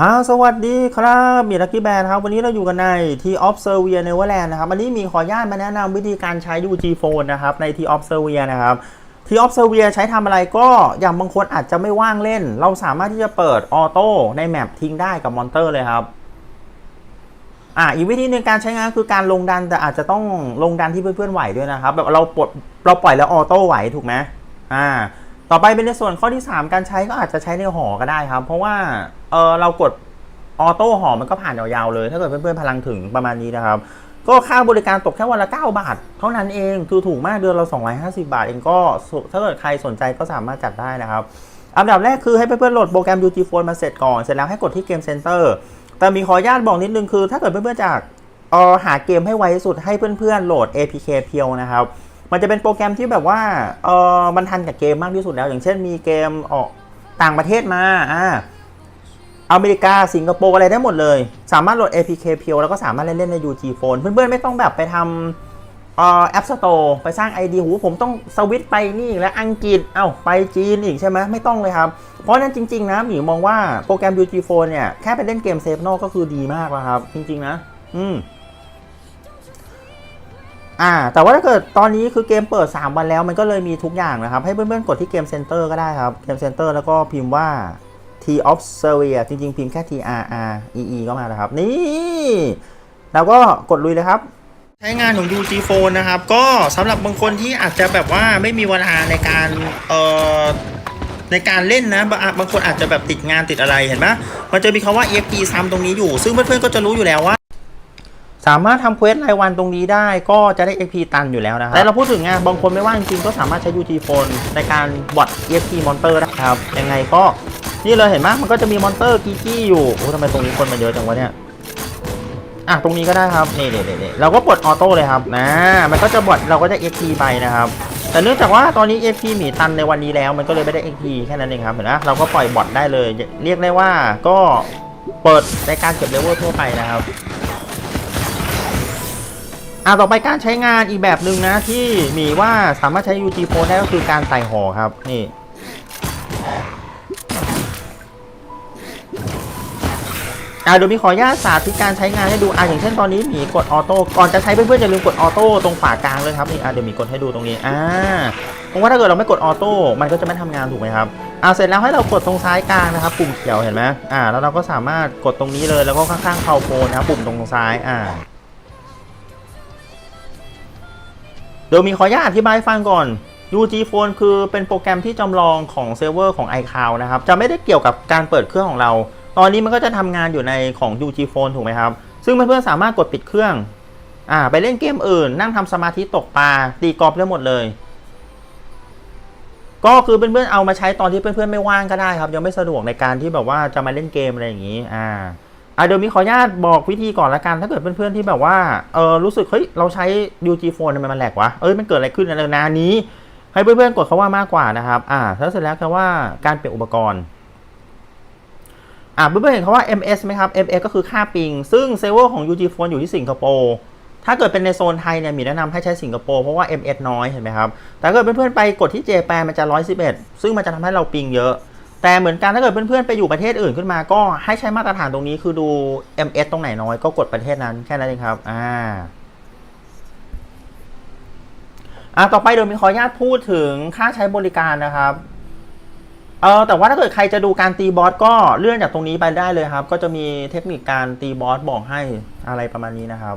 ฮาสวัสดีครับมีลักกี้แบนครับ วันนี้เราอยู่กันใน T Observia Neverland นะครับ วันนี้มีขออนุญาตมาแนะนำวิธีการใช้ UG Phone นะครับ ใน T Observia นะครับ T Observia ใช้ทำอะไรก็อย่างบางคนอาจจะไม่ว่างเล่น เราสามารถที่จะเปิดออโต้ในแมปทิ้งได้กับมอนเตอร์เลยครับอ่าอีกวิธีหนึ่งการใช้งานคือการลงดันแต่อาจจะต้องลงดันที่เพื่อนๆไหวด้วยนะครับแบบเราปลดเราปล่อยแล้วออโต้ไหวถูกไหมอ่า ต่อไปเป็นในส่วนข้อที่ 3 การใช้ก็อาจจะใช้ในหอก็ได้ครับ เพราะว่า เออเรากดออโต้หอมันก็ผ่านยาวๆเลย ถ้าเกิดเพื่อนๆพลังถึงประมาณนี้นะครับ ก็ค่าบริการตกแค่วันละ 9 บาท เท่านั้นเองคือถูกมากเดือนเรา 250 บาท เองก็ถ้าเกิดใครสนใจก็สามารถจัดได้นะครับอันดับแรกคือให้เพื่อนๆโหลดโปรแกรม UG Phone มาเสร็จก่อน เสร็จแล้วให้กดที่เกมเซ็นเตอร์แต่มีขออนุญาตบอกนิดนึงคือ ถ้าเกิดเพื่อนๆจากเออหาเกมให้ไวที่สุดให้เพื่อนๆโหลด APK เพียวนะครับมันจะเป็นโปรแกรมที่แบบว่าเออมันทันกับเกมมากที่สุดแล้ว อย่างเช่นมีเกมออกต่างประเทศมาอ่า อเมริกา สิงคโปร์อะไรได้หมดเลย สามารถโหลด APK เพียวแล้วก็สามารถเล่นเล่นใน UG Phone เพื่อนๆ ไม่ต้องแบบไปทำเอ่อ App Store ไปสร้าง ID หูผมต้องสวิตไปนี่แล้วอังกฤษ เอ้า ไปจีนอีกใช่ไหมไม่ต้องเลยครับ เพราะนั้นจริง ๆ นะหมีมองว่าโปรแกรม UG Phone เนี่ย แค่ไปเล่นเกมเซฟโนก็คือดีมากแล้วครับ จริง ๆ นะ อืมอ่า แต่ว่าถ้าเกิดตอนนี้คือเกมเปิด 3 วันแล้วมันก็เลยมีทุกอย่างนะครับ ให้เพื่อนๆกดที่เกมเซ็นเตอร์ก็ได้ครับเกมเซ็นเตอร์แล้วก็พิมพ์ว่า T of s e r v i a จริง ๆ พิมพ์แค่ T R R E E ก็มาแล้วครับ นี่แล้วก็กดลุยเลยครับ ใช้งานของ UG Phone นะครับ ก็สำหรับบางคนที่อาจจะแบบว่าไม่มีเวลาในการเอ่อในการเล่นนะบางบางคนอาจจะแบบติดงานติดอะไรเห็นไหมมันจะมีคำว่า EFP ซ้ำตรงนี้อยู่ ซึ่งเพื่อนๆก็จะรู้อยู่แล้วว่า สามารถทำเควสรายวันตรงนี้ได้ก็จะได้ XP ตันอยู่แล้วนะครับแต่เราพูดถึงไงบางคนไม่ว่างจริงๆก็สามารถใช้ UG Phone ในการบอท EXP Monster ได้ครับยังไงก็ นี่เลยเห็นไหมมันก็จะมีมอนเตอร์กีกี้อยู่โอ้ทำไมตรงนี้คนมาเยอะจังวะเนี่ยอะตรงนี้ก็ได้ครับนี่นี่นี่เราก็ปลดออโต้เลยครับนะมันก็จะบอทเราก็จะ XP ไปนะครับแต่เนื่องจากว่าตอนนี้ XP หมีตันในวันนี้แล้ว มันก็เลยไม่ได้ XP แค่นั้นเองครับเห็นไหมเราก็ปล่อยบอทได้เลย เรียกได้ว่าก็เปิดในการเก็บเลเวลทั่วไปนะครับอ่าต่อไปการใช้งานอีกแบบหนึ่งนะที่มีว่าสามารถใช้ UG Pro ได้ก็คือการใส่ห่อครับนี่ อ่าเดี๋ยวมีขออนุญาตสาธิตการใช้งานให้ดูอ่าอย่างเช่นตอนนี้หมีกดออโต้ก่อนจะใช้เพื่อนๆอย่าลืมกดออโต้ตรงขวากลางเลยครับนี่อ่าเดี๋ยวหมีกดให้ดูตรงนี้อ่าเพราะว่าถ้าเกิดเราไม่กดออโต้มันก็จะไม่ทำงานถูกไหมครับอ่าเสร็จแล้วให้เรากดตรงซ้ายกลางนะครับปุ่มเขียวเห็นไหมอ่าแล้วเราก็สามารถกดตรงนี้เลยแล้วก็ข้างๆเคาโฟนนะครับปุ่มตรงซ้ายอ่าเดี๋ยวมีขออนุญาตอธิบายฟังก่อน UG Phone คือเป็นโปรแกรมที่จำลองของเซิร์ฟเวอร์ของ iCloud นะครับจะไม่ได้เกี่ยวกับการเปิดเครื่องของเรา ตอนนี้มันก็จะทำงานอยู่ในของ UG Phone ถูกไหมครับ ซึ่งเพื่อนๆสามารถกดปิดเครื่องอ่าไปเล่นเกมอื่น นั่งทำสมาธิตกปลาตีกอล์ฟได้หมดเลย ก็คือเพื่อนๆเอามาใช้ตอนที่เพื่อนๆไม่ว่างก็ได้ครับ ยังไม่สะดวกในการที่แบบว่าจะมาเล่นเกมอะไรอย่างนี้อ่าอะเดี๋ยวมีขออนุญาตบอกวิธีก่อนละกัน ถ้าเกิดเพื่อนๆที่แบบว่าเออรู้สึกเฮ้ยเราใช้ UG Phone ทำไมมันแหลกวะเอ้ยมันเกิดอะไรขึ้นในนานี้ ให้เพื่อนๆกดเขาว่ามากกว่านะครับอ่าแล้วเสร็จแล้วคำว่าการเปลี่ยนอุปกรณ์ อ่าเพื่อนๆเห็นคำว่า MS ไหมครับ MS ก็คือค่าปิง ซึ่งเซิร์ฟเวอร์ของ UG Phone อยู่ที่สิงคโปร์ถ้าเกิดเป็นในโซนไทยเนี่ยมีแนะนำให้ใช้สิงคโปร์เพราะว่า MS น้อยเห็นไหมครับ แต่ถ้าเกิดเพื่อนๆไปกดที่ JPAN มันจะ 111 ซึ่งมันจะทำให้เราปิงเยอะ แต่เหมือนกันถ้าเกิดเพื่อนๆไปอยู่ประเทศอื่นขึ้นมา ก็ให้ใช้มาตรฐานตรงนี้คือดู MS ตรงไหนน้อยก็กดประเทศนั้นแค่นั้นเองครับ อ่า อ่าต่อไปเดี๋ยวมีขออนุญาตพูดถึงค่าใช้บริการนะครับ เออแต่ว่าถ้าเกิดใครจะดูการตีบอสก็เลื่อนจากตรงนี้ไปได้เลยครับ ก็จะมีเทคนิคการตีบอสบอกให้อะไรประมาณนี้นะครับ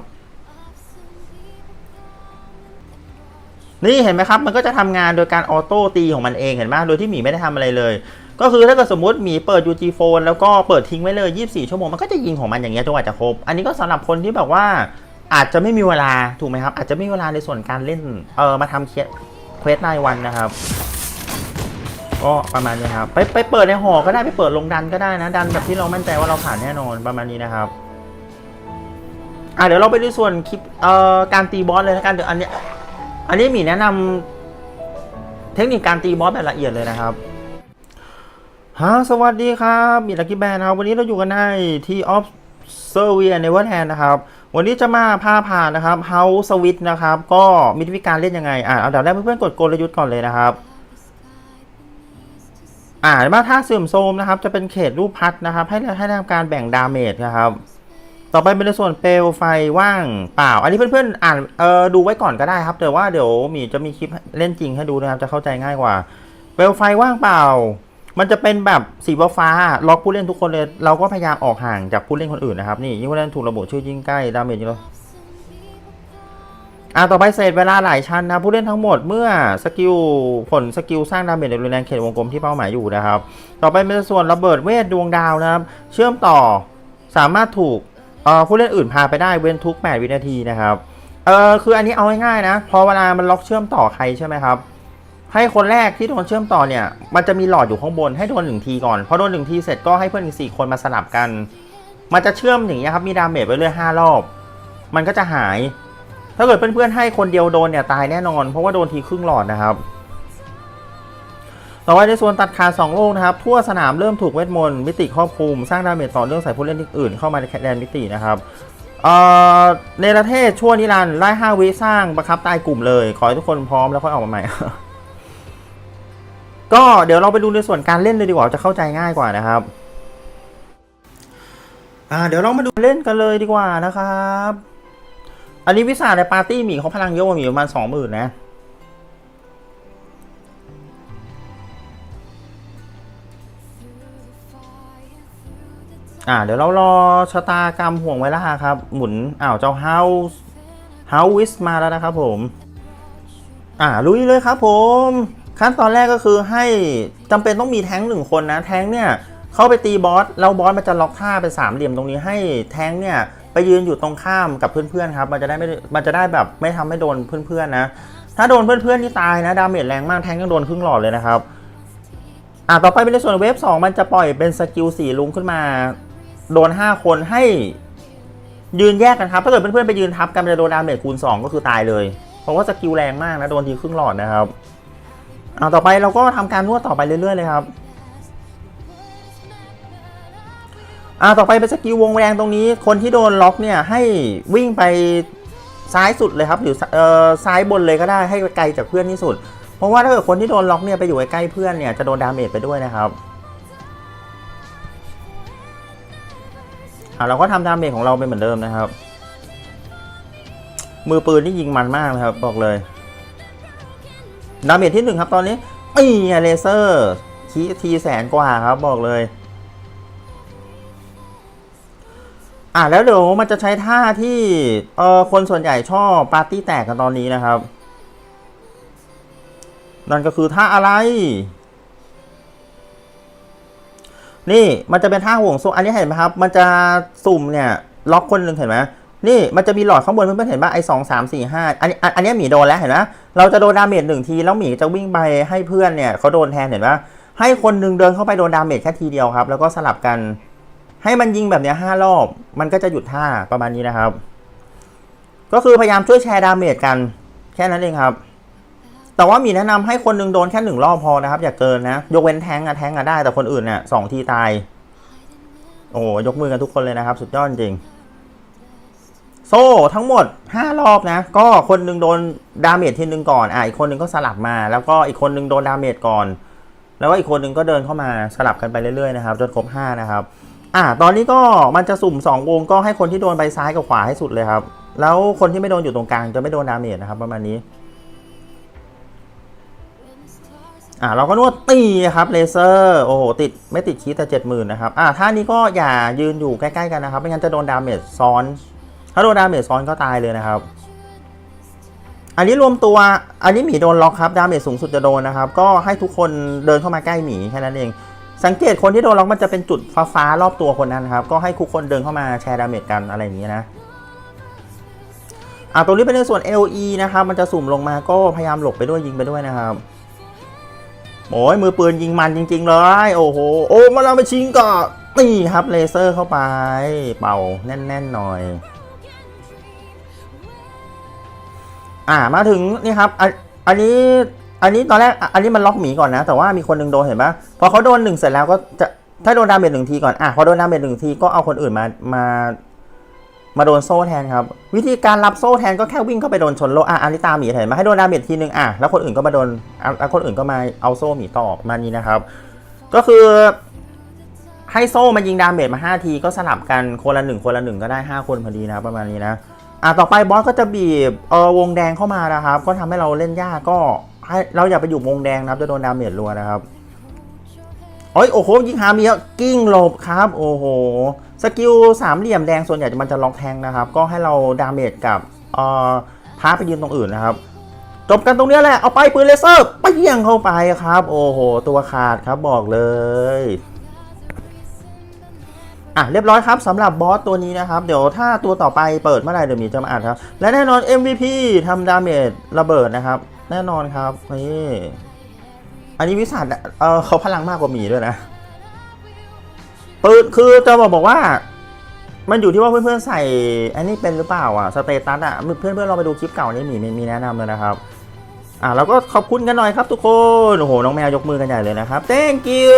นี่เห็นไหมครับ มันก็จะทำงานโดยการออโต้ตีของมันเองเห็นไหมโดยที่หมีไม่ได้ทำอะไรเลย ก็คือถ้าเกิดสมมติหมีเปิด UG Phone แล้วก็เปิดทิ้งไว้เลย 24 ชั่วโมงมันก็จะยิงของมันอย่างเงี้ยจนกว่าจะครบ อันนี้ก็สำหรับคนที่แบบว่าอาจจะไม่มีเวลาถูกไหมครับ อาจจะไม่มีเวลาในส่วนการเล่นเออมาทำเควสรายวันนะครับ ก็ประมาณนี้ครับไปไปเปิดในหอก็ได้ไปเปิดลงดันก็ได้นะ ดันแบบที่เรามั่นใจว่าเราผ่านแน่นอนประมาณนี้นะครับอะเดี๋ยวเราไปดูส่วนคลิปเอ่อการตีบอสเลยแล้วกันเดี๋ยวอันเนี้ยอันนี้มีแนะนำเทคนิคการตีบอสแบบละเอียดเลยนะครับฮะสวัสดีครับมีลักกี้แบนครับ วันนี้เราอยู่กันในที่ออฟเซอร์เวียในวอร์แฮนนะครับ วันนี้จะมาพาผ่านนะครับ House Switch นะครับ ก็มีวิธีการเล่นยังไงอะเอาเดี๋ยวแรกเพื่อนๆกดกลยุทธ์ก่อนเลยนะครับ อ่ามาถ้าเสื่อมโทรมนะครับ จะเป็นเขตรูปพัดนะครับ ให้ให้ทำการแบ่งดาเมจนะครับ ต่อไปเป็นในส่วนเปลวไฟว่างเปล่า อันนี้เพื่อนๆอ่านเออดูไว้ก่อนก็ได้ครับ แต่ว่าเดี๋ยวมีจะมีคลิปเล่นจริงให้ดูนะครับ จะเข้าใจง่ายกว่า เปลวไฟว่างเปล่า มันจะเป็นแบบสีฟ้าล็อกผู้เล่นทุกคนเลย เราก็พยายามออกห่างจากผู้เล่นคนอื่นนะครับ นี่ยิ่งผู้เล่นถูกระบุชื่อยิ่งใกล้ดาเมจยิ่ง อ่าต่อไปเศษเวลาหลายชั้นนะผู้เล่นทั้งหมดเมื่อสกิลผลสกิลสร้างดาเมจในรุนแรงเขตวงกลมที่เป้าหมายอยู่นะครับ ต่อไปเป็นส่วนระเบิดเวทดวงดาวนะครับ เชื่อมต่อสามารถถูกเอ่อผู้เล่นอื่นพาไปได้เว้นทุก 8 วินาทีนะครับเออคืออันนี้เอาง่ายๆนะพอเวลามันล็อกเชื่อมต่อใครใช่ไหมครับให้คนแรกที่โดนเชื่อมต่อเนี่ย มันจะมีหลอดอยู่ข้างบนให้โดนหนึ่งทีก่อนพอโดนหนึ่งทีเสร็จก็ให้เพื่อนอีกสี่คนมาสลับกัน มันจะเชื่อมอย่างนี้ยครับมีดาเมจไปเรื่อยห้ารอบ มันก็จะหาย ถ้าเกิดเพื่อนๆให้คนเดียวโดนเนี่ยตายแน่นอน เพราะว่าโดนทีครึ่งหลอดนะครับต่อไปในส่วนตัดขาดสองโลกนะครับ ทั่วสนามเริ่มถูกเวทมนต์มิติครอบคลุมสร้างดาเมจต่อเนื่องใส่ผู้เล่นอื่นเข้ามาในแดนมิตินะครับเอ่อในประเทศชั่วนิรันดร์ไล่ห้าวิสร้างบังคับตายกลุ่มเลย ขอให้ทุกคนพร้อมแล้วค่อยออกมาใหม่ ก็เดี๋ยวเราไปดูในส่วนการเล่นเลยดีกว่าจะเข้าใจง่ายกว่านะครับอ่าเดี๋ยวเรามาดูเล่นกันเลยดีกว่านะครับ อันนี้วิสาในปาร์ตี้หมีเขาพลังเยอะกว่าหมีประมาณสองหมื่นนะ อ่า เดี๋ยวเรารอชะตากรรมห่วงเวลาครับ หมุนอ้าวเจ้าเฮาส์เฮาวิสมาแล้วนะครับผม อ่าลุยเลยครับผม ขั้นตอนแรกก็คือให้จำเป็นต้องมีแท้งหนึ่งคนนะ แท้งเนี่ยเข้าไปตีบอสแล้วบอสมันจะล็อกท่าเป็นสามเหลี่ยมตรงนี้ให้แท้งเนี่ย ไปยืนอยู่ตรงข้ามกับเพื่อนๆครับ มันจะได้ไม่มันจะได้แบบไม่ทำให้โดนเพื่อนๆนะ ถ้าโดนเพื่อนๆที่ตายนะดาเมจแรงมากแทงยังโดนครึ่งหลอดเลยนะครับอ่าต่อไปเป็นในส่วนเวฟสองมันจะปล่อยเป็นสกิลสี่ลุงขึ้นมา โดน 5 คนให้ยืนแยกกันครับ ถ้าเกิดเพื่อนๆไปยืนทับกันจะโดนดาเมจคูณ 2 ก็คือตายเลย เพราะว่าสกิลแรงมากนะ โดนทีครึ่งหลอดนะครับเอาต่อไปเราก็ทำการนวดต่อไปเรื่อยๆเลยครับ อ่าต่อไปเป็นสกิลวงแรงตรงนี้ คนที่โดนล็อกเนี่ยให้วิ่งไปซ้ายสุดเลยครับหรือเอ่อซ้ายบนเลยก็ได้ให้ไกลจากเพื่อนที่สุด เพราะว่าถ้าเกิดคนที่โดนล็อกเนี่ยไปอยู่ใกล้เพื่อนเนี่ยจะโดนดาเมจไปด้วยนะครับอะเราก็ทำดาเมจของเราไปเหมือนเดิมนะครับ มือปืนนี่ยิงมันมากนะครับบอกเลยดาเมจที่หนึ่งครับตอนนี้อีเลเซอร์คีทีแสนกว่าครับบอกเลย อะแล้วเดี๋ยวมันจะใช้ท่าที่เออคนส่วนใหญ่ชอบปาร์ตี้แตกกันตอนนี้นะครับ นั่นก็คือท่าอะไร นี่มันจะเป็นท่าห่วงโซ่อันนี้เห็นไหมครับ มันจะสุ่มเนี่ย ล็อกคนหนึ่งเห็นไหมนี่มันจะมีหลอดข้างบนเพื่อนๆเห็นป่ะไอ้สองสามสี่ห้าอันนี้อันนนี้หมีโดนแล้วเห็นไหมเราจะโดนดาเมจหนึ่งทีแล้วหมีจะวิ่งไปให้เพื่อนเนี่ยเขาโดนแทนเห็นป่ะให้คนหนึ่งเดินเข้าไปโดนดาเมจแค่ทีเดียวครับ แล้วก็สลับกัน ให้มันยิงแบบเนี้ยห้ารอบ มันก็จะหยุดท่าประมาณนี้นะครับ ก็คือพยายามช่วยแชร์ดาเมจกัน แค่นั้นเองครับ แต่ว่ามีแนะนำให้คนหนึ่งโดนแค่หนึ่งรอบพอนะครับ อย่าเกินนะ ยกเว้นแทงอะแทงอะได้ แต่คนอื่นเนี่ยสองทีตาย โอ้ยกมือกันทุกคนเลยนะครับ สุดยอดจริง โซ่ทั้งหมด5รอบนะ ก็คนหนึ่งโดนดาเมจทีนึงก่อนอะอีกคนหนึ่งก็สลับมา แล้วก็อีกคนหนึ่งโดนดาเมจก่อนแล้วก็อีกคนหนึ่งก็เดินเข้ามาสลับกันไปเรื่อยๆนะครับ จนครบ 5 นะครับ อะตอนนี้ก็มันจะสุ่ม 2 วงก็ให้คนที่โดนไปซ้ายกับขวาให้สุดเลยครับ แล้วคนที่ไม่โดนอยู่ตรงกลางจะไม่โดนดาเมจนะครับ ประมาณนี้ อ่าเราก็นวดตีครับเลเซอร์โอ้โหติดไม่ติดคีย์แต่เจ็ดหมื่นนะครับ อ่าท่านี้ก็อย่ายืนอยู่ใกล้ๆกันนะครับ ไม่งั้นจะโดนดาเมจซ้อน ถ้าโดนดาเมจซ้อนก็ตายเลยนะครับอันนี้รวมตัว อันนี้หมีโดนล็อกครับ ดาเมจสูงสุดจะโดนนะครับ ก็ให้ทุกคนเดินเข้ามาใกล้หมีแค่นั้นเอง สังเกตคนที่โดนล็อกมันจะเป็นจุดฟ้าๆรอบตัวคนนั้นครับ ก็ให้ทุกคนเดินเข้ามาแชร์ดาเมจกันอะไรอย่างนี้นะอ่าตรงนี้เป็นในส่วน LE นะครับ มันจะสุ่มลงมาก็พยายามหลบไปด้วยยิงไปด้วยนะครับโอ้ยมือปืนยิงมันจริง ๆ เลย โอ้โห โอ้มาเราไปชิงก่อนนี่ครับเลเซอร์เข้าไป เป่าแน่น ๆ หน่อย อ่ามาถึงนี่ครับออันนี้ อันนี้ตอนแรกอันนี้มันล็อกหมีก่อนนะ แต่ว่ามีคนหนึ่งโดนเห็นปะพอเขาโดนหนึ่งเสร็จแล้วก็จะถ้าโดนดาเมจหนึ่งทีก่อนอะพอโดนดาเมจหนึ่งทีก็เอาคนอื่นมามามาโดนโซ่แทนครับ วิธีการรับโซ่แทนก็แค่วิ่งเข้าไปโดนชนโลอะอันนี้ตามหมีเห็นไหมให้โดนดาเมจทีนึงอะแล้วคนอื่นก็มาโดนแล้วคนอื่นก็มาเอาโซ่หมีต่อประมาณนี้นะครับ ก็คือ ให้โซ่มายิงดาเมจมา 5 ทีก็สลับกันคนละหนึ่งคนละหนึ่งก็ได้ 5 คนพอดีนะประมาณนี้นะอะต่อไปบอสก็จะบีบเออวงแดงเข้ามานะครับ ก็ทำให้เราเล่นยากก็ ให้เราอย่าไปอยู่วงแดงนะครับจะโดนดาเมจรัวนะครับโอ้ยโอ้โหยิงหามีแล้วกิ้งหลบครับ โอ้โหสกิลสามเหลี่ยมแดงส่วนใหญ่มันจะล็อกแทงนะครับ ก็ให้เราดาเมจกับเอ่อพาไปยืนตรงอื่นนะครับจบกันตรงเนี้ยแหละเอาไปปืนเลเซอร์ไปเยี่ยงเข้าไปครับ โอ้โห ตัวขาดครับบอกเลย อะเรียบร้อยครับสำหรับบอสตัวนี้นะครับ เดี๋ยวถ้าตัวต่อไปเปิดเมื่อไหร่เดี๋ยวมีจะมาอ่านครับ และแน่นอน MVP ทำดาเมจระเบิดนะครับ แน่นอนครับนี่อันนี้วิสัทเออเขาพลังมากกว่าหมีด้วยนะปืนคือจะบอกบอกว่า มันอยู่ที่ว่าเพื่อนๆใส่ อันนี้เป็นหรือเปล่าอะสเตตัสอะเพื่อนๆเราไปดูคลิปเก่านี่หมีมีแนะนำเลยนะครับอะแล้วก็ขอบคุณกันหน่อยครับทุกคน โอ้โห น้องแมวยกมือกันใหญ่เลยนะครับ thank you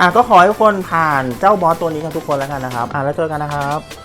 อะก็ขอให้ทุกคนผ่านเจ้าบอสตัวนี้กันทุกคนแล้วกันนะครับ อะแล้วเจอกันนะครับ